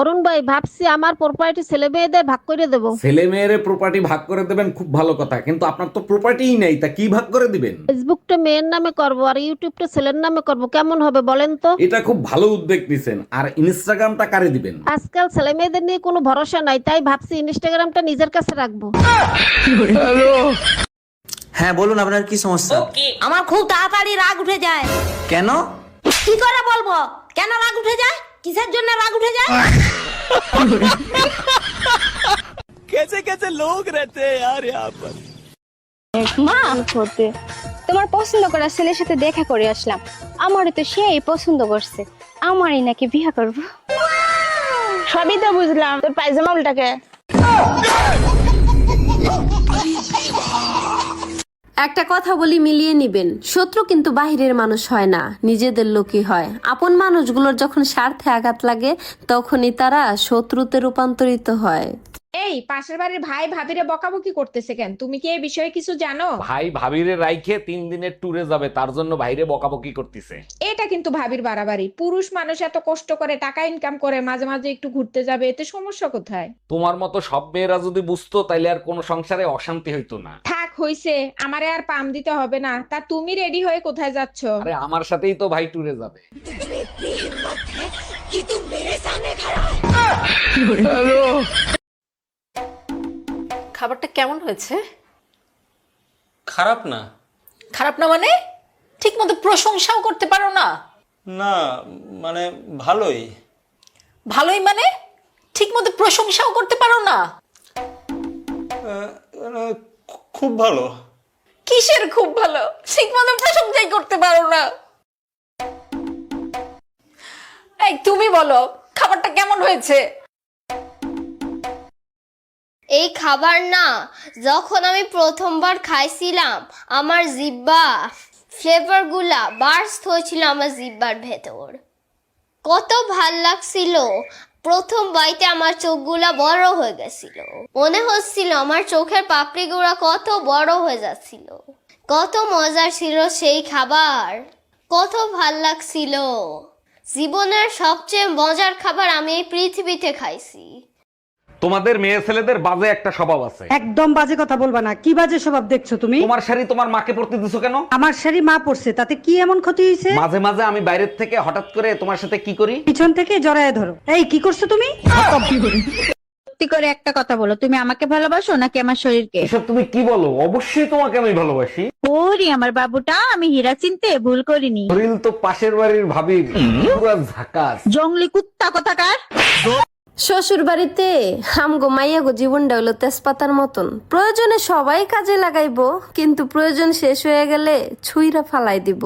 অরুণ ভাই ভাবছি আমার প্রপার্টি ছেলে মেয়েদের ভাগ করে দেবো। ছেলে মেয়েরে প্রপার্টি ভাগ করে দেবেন খুব ভালো কথা। কিন্তু আপনার তো প্রপার্টিই নেই তা কি ভাগ করে দিবেন? ফেসবুকটা মেয়ের নামে করব আর ইউটিউবটা ছেলের নামে করব কেমন হবে বলেন তো? এটা খুব ভালো উদ্যোগ নিছেন আর ইনস্টাগ্রামটা কারে দিবেন? আজকাল ছেলে মেয়েদের নিয়ে কোনো ভরসা নাই তাই ভাবছি ইনস্টাগ্রামটা নিজের কাছে রাখব। হ্যাঁ বলুন আপনার কি সমস্যা? আমার খুব তাড়াতাড়ি রাগ উঠে যায়। কেন? কি করে বলব? কেন রাগ উঠে যায়? কিসের জন্য রাগ উঠে যায়? মা! হতে তোমার পছন্দ করা ছেলের সাথে দেখা করে আসলাম। আমারও তো সেই পছন্দ করছে। আমারই নাকি বিয়ে করব? সবই তো বুঝলাম। তোর পায়জামা উল্টাকে। একটা কথা বলি মিলিয়ে নিবেন। শত্রু কিন্তু বাহিরের মানুষ হয় না নিজেদের লোকই হয়। আপন মানুষগুলোর যখন স্বার্থে আঘাত লাগে তখনই তারা শত্রুতে রূপান্তরিত হয়। এই পাশের বাড়ির ভাই ভাবিরে বকাবকি করতেছে কেন? তুমি কি এই বিষয়ে কিছু জানো? ভাই ভাবিরে রাইখে তিন দিনের ট্যুরে যাবে তার জন্য বাইরে বকাবকি করতেছে। এটা কিন্তু ভাবির বাড়াবাড়ি। পুরুষ মানুষ এত কষ্ট করে টাকা ইনকাম করে মাঝে মাঝে একটু ঘুরতে যাবে এতে সমস্যা কোথায়? তোমার মতো সব মেয়েরা যদি বুঝতো তাইলে আর কোনো সংসারে অশান্তি হইতো না। হইছে আমারে আর পাম দিতে হবে না। তা তুমি রেডি হয়ে কোথায় যাচ্ছ? আরে আমার সাথেই তো ভাই ট্যুরে যাবে। খাবারটা কেমন হয়েছে? খারাপ না। খারাপ না মানে? ঠিক মতো প্রশংসাও করতে পারো না। না মানে ভালোই। ভালোই মানে? ঠিক মতো প্রশংসাও করতে পারো না। খুব ভালো। কিসের খুব ভালো? ঠিক মতো প্রশংসাই করতে পারো না। এই তুমি বলো খাবারটা কেমন হয়েছে? এই খাবার না যখন আমি প্রথমবার খাইছিলাম আমার জিব্বা ফ্লেভারগুলা বার্স্ট হয়েছিল আমার জিব্বার ভেতর। কত ভালো লাগছিল। প্রথম বাইতে আমার চোখগুলা বড় হয়ে গেছিল। মনে হচ্ছিল আমার চোখের পাপড়িগুলা কত বড় হয়ে যাচ্ছিল। কত মজার ছিল সেই খাবার। কত ভালো লাগছিল। জীবনের সবচেয়ে মজার খাবার আমি এই পৃথিবীতে খাইছি। তোমাদের মেয়ে ছেলেদের বাজে একটা স্বভাব আছে। একদম বাজে কথা বলবা না। কি বাজে স্বভাব দেখছ তুমি? তোমার শাড়ি তোমার মাকে পরতে দিছো কেন? আমার শাড়ি মা পড়ছে তাতে কি এমন ক্ষতি হয়েছে মাঝে মাঝে আমি বাইরের থেকে হঠাৎ করে তোমার সাথে কি করি? পিছন থেকে জড়ায় ধরো। এই কি করছ তুমি? সত্যি করে একটা কথা বলো তুমি আমাকে ভালোবাসো নাকি আমার শরীরকে? এসব তুমি কি বলো? অবশ্যই তোমাকে আমি ভালোবাসি। ওরে আমার বাবুটা আমি হীরা চিনতে ভুল করিনি। শরীর তো পাশের বাড়ির পুরো ঝাকাস। জঙ্গলি কুত্তা কোথাকার? শ্বশুর বাড়িতে হামগো মাইয়াগো জীবনটা হলো তেজপাতার মতন। প্রয়োজনে সবাই কাজে লাগাইবো, কিন্তু প্রয়োজন শেষ হয়ে গেলে ছুইরা ফালাই দিব।